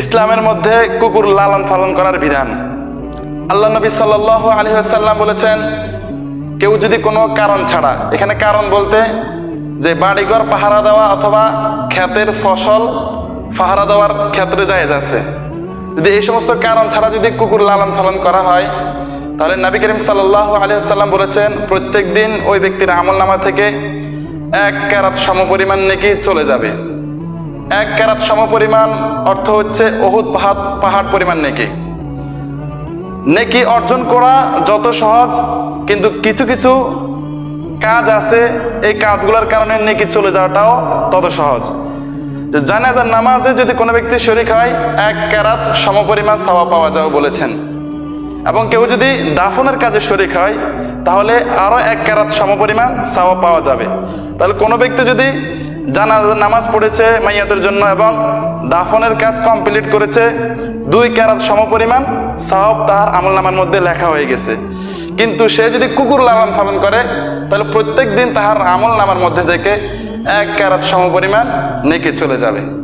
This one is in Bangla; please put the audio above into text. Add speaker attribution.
Speaker 1: ইসলামের মধ্যে কুকুর লালন পালন করার বিধান। আল্লাহ নবী সাল আলী আসাল্লাম বলেছেন, কেউ যদি কোনো কারণ ছাড়া, এখানে কারণ বলতে যে বাড়িঘর, পাহারা দেওয়া অথবা ক্ষেতের ফসল, পাহারা দেওয়ার ক্ষেত্রে যায় আছে। যদি এই সমস্ত কারণ ছাড়া যদি কুকুর লালন পালন করা হয়, তাহলে নবী করিম সাল্লাহ আলী আসাল্লাম বলেছেন প্রত্যেক দিন ওই ব্যক্তির আমল নামা থেকে এক ক্যারাত সমপরিমাণ নাকি চলে যাবে। এক ক্যারাত সমপরিমাণ অর্থ হচ্ছে অহুত পাহাড় পাহাড় পরিমাণ নেকি। নেকি অর্জন করা যত সহজ, কিন্তু কিছু কিছু কাজ আছে, এই কাজগুলোর কারণে নেকি চলে যাওয়াটাও তত সহজ। জানাজার নামাজে যদি কোনো ব্যক্তি শরিক হয়, এক ক্যারাত সমপরিমাণ সাওয়া পাওয়া যাবে বলেছেন। এবং কেউ যদি দাফনের কাজে শরিক হয়, তাহলে আরও এক ক্যারাত সমপরিমাণ সাওয়া পাওয়া যাবে। তাহলে কোনো ব্যক্তি যদি জানাজার নামাজ পড়েছে মাইয়াদের জন্য এবং দাফনের কাজ কমপ্লিট করেছে। দুই ক্যারাত সমপরিমাণ সাহব তাহার আমল নামার মধ্যে লেখা হয়ে গেছে। কিন্তু সে যদি কুকুর লালন পালন করে, তাহলে প্রত্যেক দিন তাহার আমল নামার মধ্যে থেকে এক ক্যারাত সমপরিমাণ নেকে চলে যাবে।